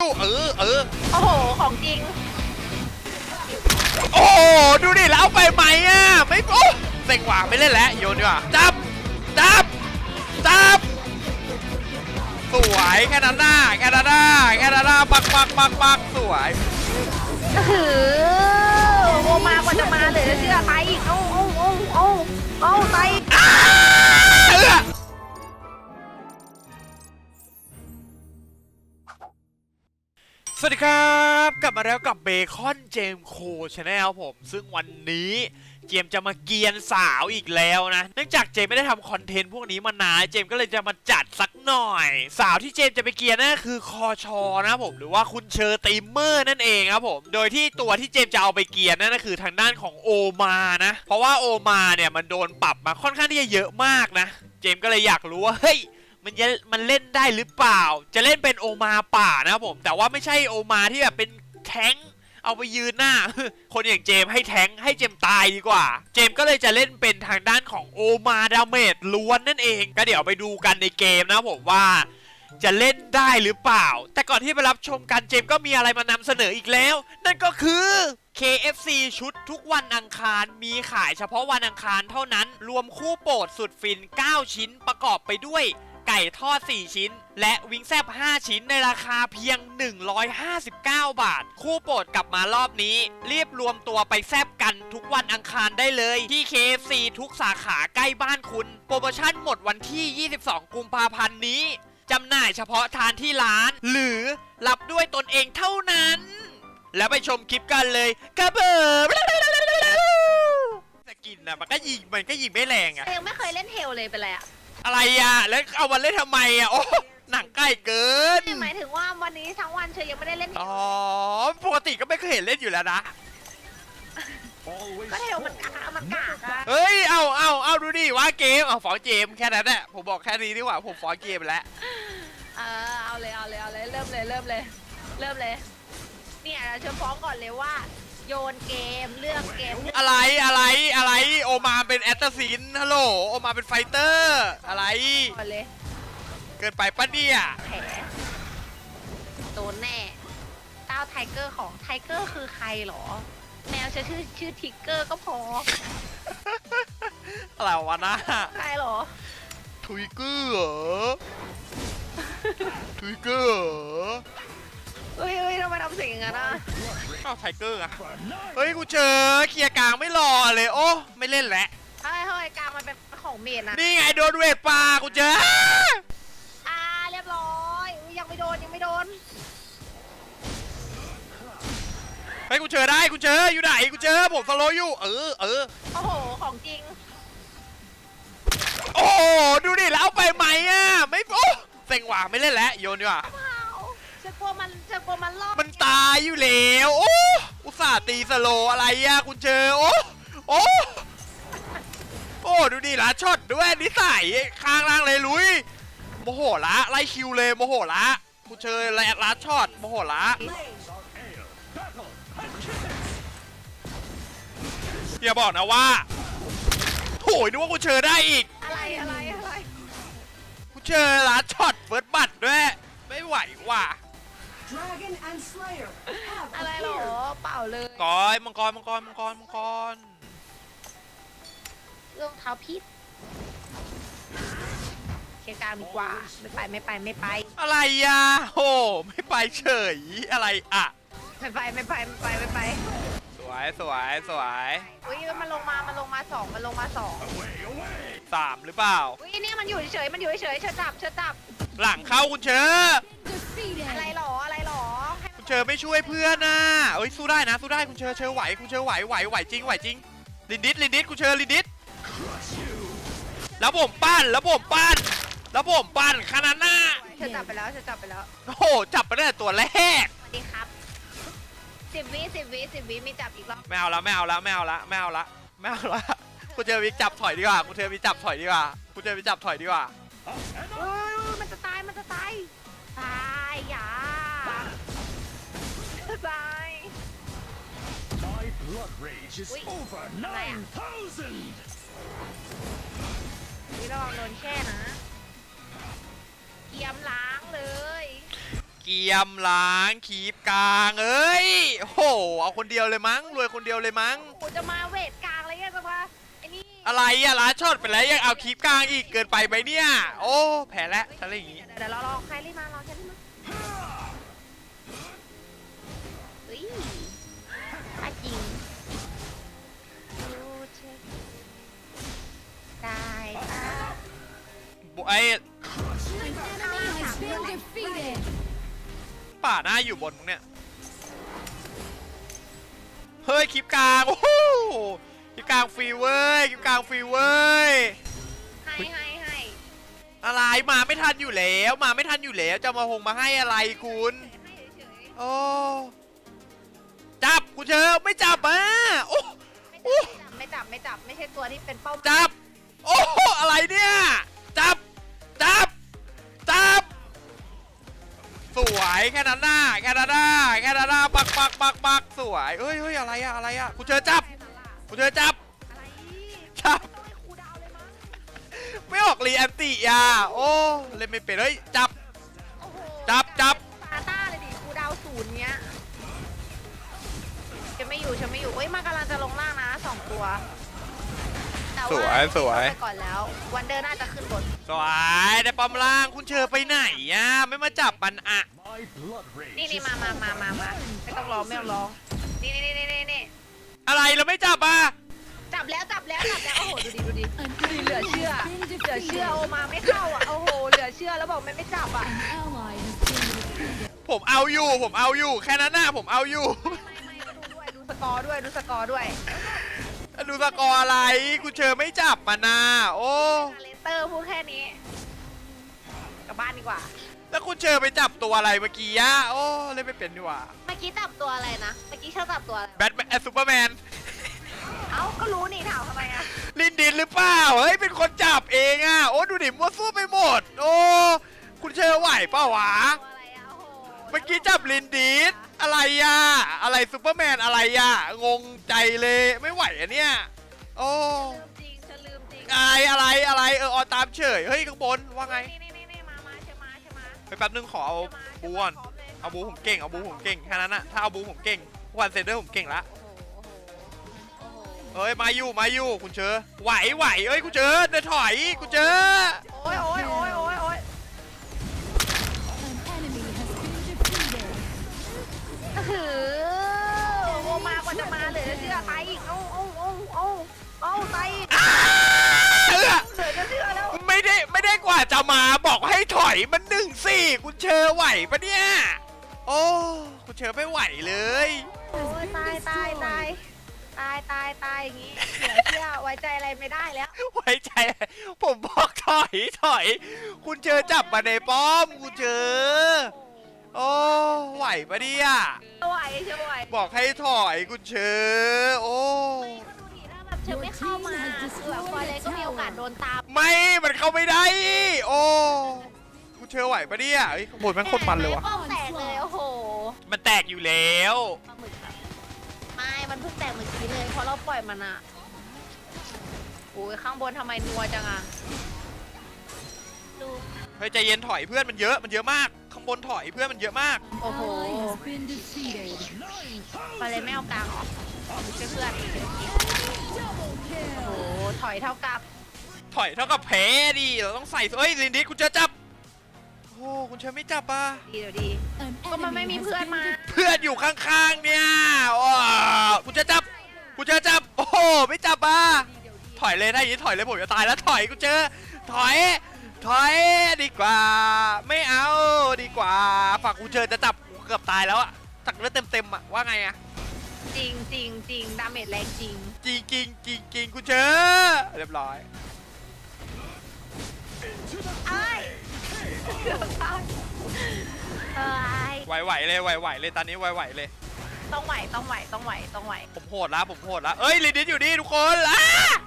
เออเออโอ้โห ของจริง โอ้โหดูดิแล้วเอาไปไหมอะไม่โอ้เซ็งว่ะไม่เล่นแล้วโยนดีกว่าจับจับจับสวยแค่นั้นน่ะแค่นั้นน่ะแค่นั้นน่ะปักปักปักปักสวยถือโมมากว่าจะมาเหลยเชื่อไปอีกเอาเอาเอาเอาเอาไปอ้าเสวัสดีครับ กลับมาแล้วกับเบคอนเจมโคชแนลผม ซึ่งวันนี้เจมจะมาเกียนสาวอีกแล้วนะ เนื่องจากเจมไม่ได้ทำคอนเทนต์พวกนี้มานานเจมก็เลยจะมาจัดสักหน่อย สาวที่เจมจะไปเกียนนั่นคือคอชอนะผมหรือว่าคุณเชอร์ตีมเมอร์นั่นเองครับผม โดยที่ตัวที่เจมจะเอาไปเกียนนั่นก็คือทางด้านของโอมานะ เพราะว่าโอมาเนี่ยมันโดนปรับมาค่อนข้างที่จะเยอะมากนะ เจมก็เลยอยากรู้ว่าเฮ้ย มันจะมันเล่นได้หรือเปล่า จะเล่นเป็นโอมาป่านะครับผม แต่ว่าไม่ใช่โอมาที่แบบเป็นแท้งเอาไปยืนหน้า คนอย่างเจมให้แท้งให้เจมตายดีกว่า เจมก็เลยจะเล่นเป็นทางด้านของโอมาดาเมจล้วนนั่นเอง ก็เดี๋ยวไปดูกันในเกมนะผมว่าจะเล่นได้หรือเปล่า แต่ก่อนที่ไปรับชมกันเจมก็มีอะไรมานำเสนออีกแล้ว นั่นก็คือ KFC ชุดทุกวันอังคารมีขายเฉพาะวันอังคารเท่านั้น รวมคู่โปรดสุดฟิน 9 ชิ้นประกอบไปด้วย ไก่ทอด 4 ชิ้น และวิงแซบ5 ชิ้นในราคาเพียง 159 บาท คู่โปรดกลับมารอบนี้ รีบรวมตัวไปแซบกันทุกวันอังคารได้เลย ที่ KFC ทุกสาขาใกล้บ้านคุณ โปรโมชั่นหมดวันที่ 22 กุมภาพันธ์นี้จำหน่ายเฉพาะทานที่ร้าน หรือรับด้วยตนเองเท่านั้น แล้วไปชมคลิปกันเลยครับเบอสกินนะมันก็ยิงมันก็ยิงไม่แรงอะยังไม่เคยเล่นเฮลเลยเป็นไรอะ อะไรอะแล้วเอามาเล่นทำไมอะโอ้หนังใกล้เกินหมายถึงว่าวันนี้ทั้งวันเชยยังไม่ได้เล่นเฮอ๋ลอปกติก็ไม่เคยเห็นเล่นอยู่แล้วนะก็เฮลมันกากมันกากอะเฮ้ยเอาเอาเอาดูดิว่าเกมเอาฟอนเกมแค่นั้นแหละผมบอกแค่นี้ดีกว่าผมฟอนเกมแล้วเออเอาเลยเอาเลยเอาเลยเริ่มเลยเริ่มเลย เริ่มเลยเนี่ยเชยฟ้องก่อนเลยว่า โยนเกมเลือกเกมเลือกอะไรอะไรอะไรโอมาเป็นแอตตาซินฮัลโหลโอมาเป็นไฟเตอร์อะไร ก่อนเลยเกินไปปะเนี่ยแผลโดนแน่เต้าไทเกอร์ของไทเกอร์คือใครเหรอ แมวจะชื่อชื่อทิกเกอร์ก็พออะไรวะนะใครเหรอ ทุยเกอร์เหรอทุยเกอร์เหรอเฮ้ยเฮ้ย ทำไมทำเสียงอย่างนั้นอะอ้าวไทเกอร์อะเฮ้ยกูเจอเคลียร์กลางไม่รอเลยโอ้ไม่เล่นแล้วเฮ้ยเฮ้ยกลางมันเป็นของเมดนะนี่ไงโดนเวทปลากูเจออ่าเรียบร้อยอุ๊ยยังไม่โดนยังไม่โดนเฮ้ยกูเจอได้กูเจออยู่ไหนกูเจอผมฟอลโลอยู่เออเออโอ้โหของจริงโอ้โหดูดิแล้วเอาไปไหมอะไม่โอ้เซ็งว่ะไม่เล่นแล้วโยนดีกว่าเปล่า จะกลัวมันจะกลัวมันรอดมันตายอยู่แล้วโอ้อุตส่าห์ตีสโลว์อะไรอะคุณเจอโอ้โอ้โอ้ดูดิละช็อตด้วยนิสัยข้างล่างเลยลุยโมโหละไล่คิวเลยโมโหละคุณเจอละละช็อตโมโหละอย่าบอกนะว่าโถยนึกว่ากูเจอได้อีกอะไรอะไรอะไรกูเจอละช็อตเฟิร์สบัตรด้วยไม่ไหวว่ะ Dragon and Slayer have อะไรเหรอ appeared. เปล่าเลยกอยมังกรมังกรมังกรมังกรเรื่องเท้าพิษเคลียร์กลางดีกว่า ไม่ไปไม่ไปไม่ไป อะไรอะโอ้ไม่ไปเฉยอะไรอะ ไม่ไปไม่ไปไม่ไปไม่ไปสวยสวยสวยอุ้ยมันลงมามันลงมาสองมันลงมาสองสามหรือเปล่า อุ้ยเนี่ยมันอยู่เฉยๆมันอยู่เฉยๆเชิญจับเชิญจับหลังเข้าคุณเชออะไรหรออะไรหรอให้คุณ เชอไม่ช่วยเพื่อนนะเอ้ยสู้ได้นะสู้ได้คุณเชอเชอไหวคุณเชอไหวไหวไหวจริงไหวจริงลินดิสลินดิสคุณเชอลินดิสแล้วผมปั้นแล้วผมปั้นแล้วผมปั้นขนาดหน้าเชิญจับไปแล้วเชิญจับไปแล้วโอ้โหจับไปตั้งแต่ตัวแรกสวัสดีครับสิบวิสิบวิสิบวิมีจับอีกรอบไม่เอาละไม่เอาละไม่เอาละไม่เอาละไม่เอาละคุณเจอวิกจับถอยดีกว่าคุณเจอวิกจับถอยดีกว่าคุณเจอวิกจับถอยดีกว่า blood rage is Wait. over Man. 9,000! วิระวังโดนแช่นะ เกียมล้างเลยเกเกียมล้างขีบกลางเอ้ยโอ้โหเอาคนเดียวเลยมั้งรวยคนเดียวเลยมั้ง โอ้จะมาเวทกลางอะไรเงี้ยจะมาไอ้นี่อะไรอะล้านช็อตไปแล้วยังเอาขีบกลางอีกเกินไปไหมเนี่ย โอ้แพ้แล้วอะไรอย่างงี้ เดี๋ยวเดี๋ยวเราลองใครรีบมาลอง ไอ้ Enemy has been defeated. ป่าหน้าอยู่บนมึงเนี่ย เฮ้ยคลิปกลางโอ้โหคลิปกลางฟรีเว้ยคลิปกลางฟรีเว้ยให้ให้ให้อะไรมาไม่ทันอยู่แล้ว มาไม่ทันอยู่แล้วจะมาหงมาให้อะไรคุณให้เฉยโอ้จับคุณเชอไม่จับอะโอ้ๆโอ้ไม่จับไม่จับไม่จับไม่ใช่ตัวที่เป็นเป้าหมายจับ โอ้อะไรเนี่ย วยแค่นั้นน่ะแค่นั้นน่ะแค่นั้นน่ะปักปักปักปักสวยเฮ้ยเฮ้ยอะไรอะอะไรอะคุณเชอจับคุณเชอจับอะไรจับต้องให้ครูดาวเลยมั้งไม่ออกรีแอนติอะโอ้เล่นไม่เป็นเฮ้ยจับ โอ้โหจับจับ ซาต้าเลยดิครูดาวศูนย์เนี้ยฉันไม่อยู่ฉันไม่อยู่เอ้ยมันกำลังจะลงล่างนะสองตัวแต่าสวยสวย ไปก่อนแล้ว วันเดอร์น่าจะขึ้นบนสวยได้ปอมล่างคุณเชอไปไหนอะไม่มาจับมันอะ My blood rage นี่นี่ is มามามามามาไม่ต้องร้องไม่ต้องร้อง นี่นี่นี่นี่นี่อะไรเราไม่จับอะจับแล้วจับแล้วจับแล้ว โอ้โห ดูดิดูดิ An ดูดิเหลือ ally เชื่อ has been เหลือเชื่อ defeated. โอมาไม่เข้าอะ โอ้โห เหลือเชื่อแล้วบอกมันไม่จับอะ An ally has been defeated. ผมเอาอยู่ ผมเอาอยู่ แค่นั้นน่ะผมเอาอยู่ ไม่ไม่ดูด้วย ดูสกอร์ด้วย ดูสกอร์ด้วยดูสกอร์อะไรคุณเชอไม่จับมันนะโอ้เลสเตอร์พูดแค่นี้ กลับบ้านดีกว่า แล้วคุณเชอไปจับตัวอะไรเมื่อกี้อะโอ้เล่นไม่เป็นดีกว่าเมื่อกี้จับตัวอะไรนะ เมื่อกี้ชอบจับตัวอะไรแบทแมนซูเปอร์แมนเอ้าก็รู้นี่ถามทำไมอะลินดินหรือเปล่าเฮ้ยเป็นคนจับเองอะโอ้ดูดิมั่วซั่วไปหมด โอ้คุณเชอไหวเปล่าวะตัวอะไรอะโอ้โหเมื่อกี้จับลินดินอะไรอะอะไรซูเปอร์แมนอะไรอะงงใจเลยไม่ไหวอะเนี่ยโอ้ลืมจริงฉันลืมจริงอะไรอะไรอะไรเออออตามเฉยเฮ้ยข้างบนว่าไง นี่ ไปแป๊บนึงขอเอาใช่มาบูก่อนพร้มลยเอาบูผมเก่งเอาบูผมเก่งแค่นั้นอะถ้าเอาบูผมเก่งวันเซนเดอร์ผมเก่งละโอ้โหโอ้โหเอ้ยมาอยู่มาอยู่คุณเชอไหวไหวเอ้ยคุณเชอเดินถอยคุณเชอโอ้ยโอ้ยโอ้ยโอ้ยโอ้ย An enemy has been defeated. ก็คือโอมากว่าจะมาเหลือเชื่อตายอีกเอ้าเอ้าเอ้าเอ้าเอ้าตายอีก อ้าเอื้อ เหลือจะเชื่อแล้ว ไม่ได้ไม่ได้กว่าจะมาบอกให้ถอยมันหนึ่งสี่คุณเชอไหวปะเนี่ย โอ้คุณเชอไม่ไหวเลย โอ้ยตายตายตายตายตายตายอย่างงี้เหลือเชื่อไว้ใจอะไรไม่ได้แล้วไว้ใจ ผมบอกถอยถอย คุณเชอจับมาในป้อม คุณเชอ โอ้ไหวปะเนี่ย ไหวเชื่อไหวบอกให้ถอยคุณเชอ โอ้ ดูดิถ้าแบบเชื่อไม่เข้ามาคือแบบฟอยเลยก็มีโอกาสโดนตามไม่ มันเข้าไม่ได้ โอ้คุณเชอไหวปะเนี่ยเฮ้ยขางบวนแมันโคตรมันเลยวะ ป้องแตกเลยโอ้โหมันแตกอยู่แล้ว ปลาหมึกอะไม่มันเพิ่งแตกเมื่อกี้เลยเพราะเราปล่อยมันอะโอ้ยข้างบนทำไมนัวจังอะดูเฮ้ยใจเย็นถอยเพื่อนมันเยอะ มันเยอะมาก ข้างบนถอยเพื่อนมันเยอะมาก โอ้โห Ally has been defeated. ฟอยเลยไม่เอากลางออกช่วยเพื่อน Double โอ้ kill. โหถอยเท่ากับ ถอยเท่ากับแพ้ดิ เราต้องใส่เฮ้ยลินดิสคุณเชอจับ โอ้คุณเชอไม่จับอะ ดีเดี๋ยวดี An ก็มันไม่ enemy มี has เพื่อน been มา defeated. เพื่อนอยู่ข้างๆเนี่ยว้าวคุณเชอจับ คุณเชอจับ โอ้โหไม่จับอะดีเดี๋ยวดีถอยเลยถ้าอย่างนี้ถอยเลยผมจะตายแล้วถอยกูเจอ ถอย ถอยดีกว่า ไม่เอาดีกว่าฝั่งกูเจอจะจับกูเกือบตายแล้วอะจักเลือดเต็มๆอะว่าไงอะ จริงจริงจริงดาเมจแรงจริง จริงจริงจริงจริงกูเจอเรียบร้อยไอ้ายเกือบตายเอ้ยไหวๆเลยไหวๆเลยตอนนี้ไหวๆเลย ต้องไหวต้องไหวต้องไหวต้องไหวผมโหดแล้วผมโหดแล้วเอ้ยลินดิสอยู่นี่ทุกคนอ้า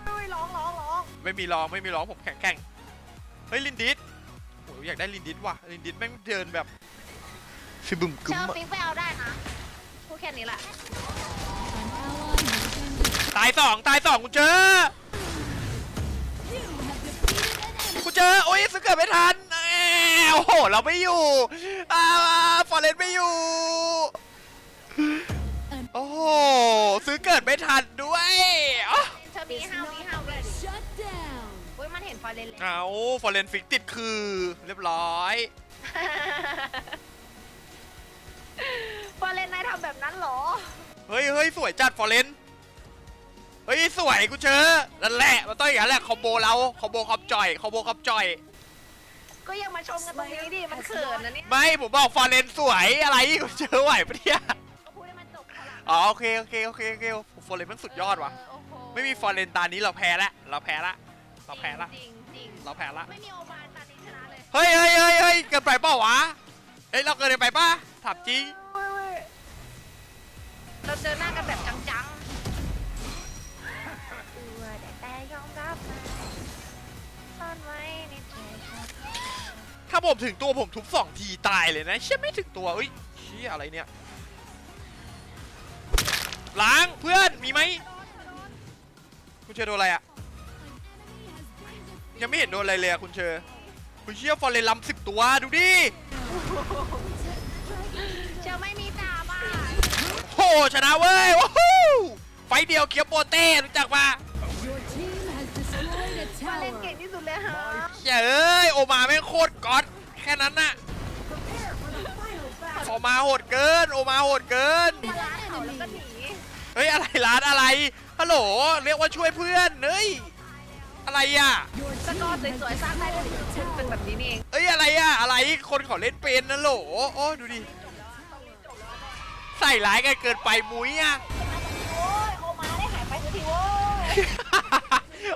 เฮ้ยร้องร้องร้องไม่มีร้องไม่มีร้องผมแข็งแกร่งเฮ้ยลินดิสโอ้ยอยากได้ลินดิสว่ะลินดิสแม่งเดินแบบฟิบึมกึมเชิญอะ ฟิงไปเอาได้นะพูดแค่นี้แหละ ตายสองตายสองกูเจอ You have defeated an enemy. กูเจอ โอ้ยสเกิดไม่ทันแอวโอ้โห เราไม่อยู่อ่าฟอนไม่อยู่ โอ้โห ซื้อเกิดไม่ทันด้วยอ๋อเธอมีห้าวิห้าวิ Shut down. อุ้ยมันเห็นฟอร์เรนเลยเอาฟอร์เรนฟิกติดคือ เรียบร้อย ฟอร์เรนนายทำแบบนั้นเหรอ เฮ้ยเฮ้ยสวยจัดฟอร์เรน เฮ้ยสวยกูเจอนั่นแหละมันต้องอย่างนั้นแหละคอมโบเราคอมโบคอมจอยคอมโบคอมจอย ก็ยังมาชมกันตรงนี้ดิ มันเขินนะเนี่ยไม่ผมบอกฟอร์เรนสวยอะไรกูเจอไหวปะเนี่ยก็พูดให้มันจบพลังอ๋อโอเคโอเคโอเคโอเคฟอร์เรนมันสุดยอดว่ะเโอ้โหไม่มีฟอร์เรนตานี้เราแพ้ละเราแพ้ละเราแพ้ละจริงจริงเราแพ้ละไม่มีโอบานตานี้ชนะเลยเฮ้ยเฮ้ยเฮ้ยเฮ้ยเกินไปเปล่าวะเฮ้ยเราเกินไปป่ะถามจริงเราเจอหน้ากันแบบจังๆ ตัวแต่แต่ยอมรับมาซ่อนไว้ในใจครับถ้าผมถึงตัวผมทุบสองทีตายเลยนะเชี่ยไม่ถึงตัวเอ้ยเชี่ยอะไรเนี่ยล้างเพื่อนมีไหมคุณเชอโดนอะไรอะยังไม่เห็นโดนอะไรเลยอะคุณเชอคุณเชี่ยฟอร์เรนลำสิบตัวดูดิเชื่อไม่มีดาบ้าโหชนะเว้ยว้าวไฟต์ เดียวเคียวโปเต้รู้จักปะ Your team has destroyed a ฟอร์เรน tower. เก่งที่สุดเลยฮะเชี่ยเอ้ยโอมาแม่งโคตรก๊อตแค่นั้นน่ะโอมาโหดเกิน โอมาโหดเกิน มาล้างเขาแล้วก็หนีเฮ้ยอะไรร้านอะไรฮัลโหลเรียกว่าช่วยเพื่อนเฮ้ยอะไรอะ Your สกอร์ team สวยๆสร้างได้เลยเป็นแบบนี้นี่เองเอ้ยอะไรอะอะไรคนเขาเล่นเป็นนะโหลโอ้ดูดิใส่ร้ายกันเกินไปมุ้ยอะ โอ้ยโอมาได้หายไปสักทีโว้ย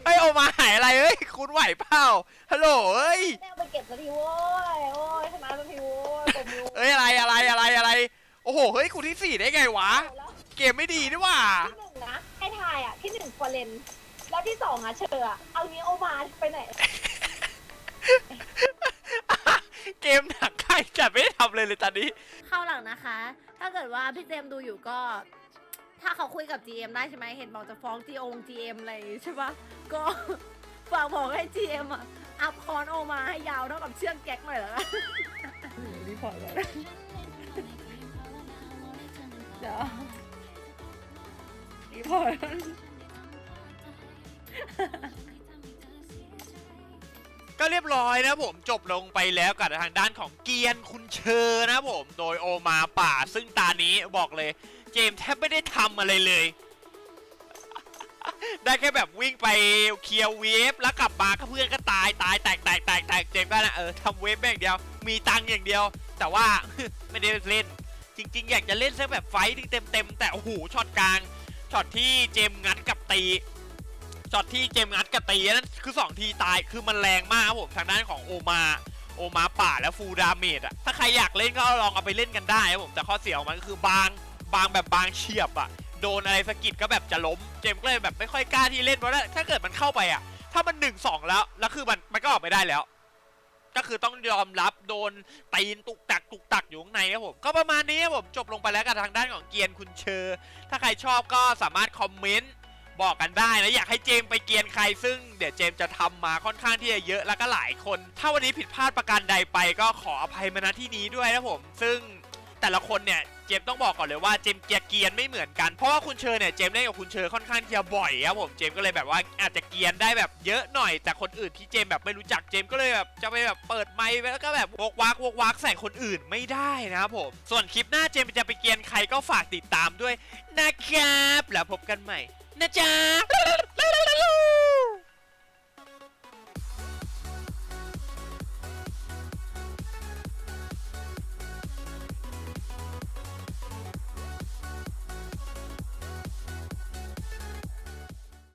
เฮ้ยโอมาหายอะไรเฮ้ยคุณไหวเปล่าฮัลโหลเฮ้ยแม่เอาไปเก็บสักทีโว้ยโอ้ยชนะสักทีโว้ยตบมือเอ้ยอะไรอะไรอะไรอะไร โอ้โหเฮ้ยคุณที่สี่ได้ไงวะแล้วเกมไม่ดีนี่หว่า ที่หนึ่งนะให้ทายอะที่หนึ่งฟอร์เรนแล้วที่สองอะเชอร์อะเอางี้โอมาไปไหนเกมหนักใครจัดไม่ได้ทำเลยเลยตอนนี้ เข้าหลังนะคะ ถ้าเกิดว่าพี่เจมส์ดูอยู่ก็ ถ้าเขาคุยกับ GM ได้ใช่ไหมเห็นบอกจะฟ้อง GO GM อะไรอย่างงี้ใช่ปะก็ ฝากบอกให้ GM อะอัพคอนโอมาให้ยาวเท่ากับเชือกแก๊กหน่อยแล้วกันรีพอร์ตก่อนเดี๋ยวรีพอร์ตก็เรียบร้อยนะผมจบลงไปแล้วกับทางด้านของเกียนคุณเชอนะผม โดยโอมาป่าซึ่งตานี้บอกเลย เจมแทบไม่ได้ทำอะไรเลย ได้แค่แบบวิ่งไปเคลียร์เวฟแล้วกลับมาก็เพื่อนก็ตายตายแตกแตกแตกแตกเจมก็นะเออทำเวฟแม่งอย่างเดียว มีตังค์อย่างเดียว แต่ว่าไม่ได้เล่น จริง ๆ อยากจะเล่นสักแบบไฟต์เต็มเต็มแต่โอ้โหช็อตกลางช็อตที่เจมงัดกับตีช็อตที่เจมงัดกับตีนั่นคือ 2 ทีตายคือมันแรงมากครับผมทางด้านของโอมาโอมาป่าและฟูดาเมจอะถ้าใครอยากเล่นก็ลองเอาไปเล่นกันได้ครับผมแต่ข้อเสียของมันก็คือบาง บางแบบบางเฉียบอะโดนอะไรสะกิดก็แบบจะล้ม เจมก็เลยแบบไม่ค่อยกล้าที่เล่นเพราะว่าถ้าเกิดมันเข้าไปอะถ้ามัน1นสองแล้วแล้วคือมันมันก็ออกไม่ได้แล้ว ก็คือต้องยอมรับโดนตีนตุกตักตุกตักอยู่ข้างในครับผม ก็ประมาณนี้ครับผมจบลงไปแล้วกับทางด้านของเกียนคุณเชอร์ถ้าใครชอบก็สามารถคอมเมนต์บอกกันได้นะอยากให้เจมไปเกียนใครซึ่งเดี๋ยวเจมจะทำมาค่อนข้างที่จะเยอะแล้วก็หลายคน ถ้าวันนี้ผิดพลาดประการใดไปก็ขออภัยมาณที่นี้ด้วยนะผม ซึ่งแต่ละคนเนี่ย เจมต้องบอกก่อนเลยว่าเจมเกียร์เกียนไม่เหมือนกัน เพราะว่าคุณเชอร์เนี่ยเจมเล่นกับคุณเชอร์ค่อนข้างที่จะบ่อยครับผมเจมก็เลยแบบว่าอาจจะเกียนได้แบบเยอะหน่อย แต่คนอื่นที่เจมแบบไม่รู้จักเจมก็เลยแบบจะไปแบบเปิดไมค์แล้วก็แบบวกวักวกวักใส่คนอื่นไม่ได้นะครับผม ส่วนคลิปหน้าเจมจะไปเกียนใครก็ฝากติดตามด้วยนะครับแล้วพบกันใหม่นะจ๊ะ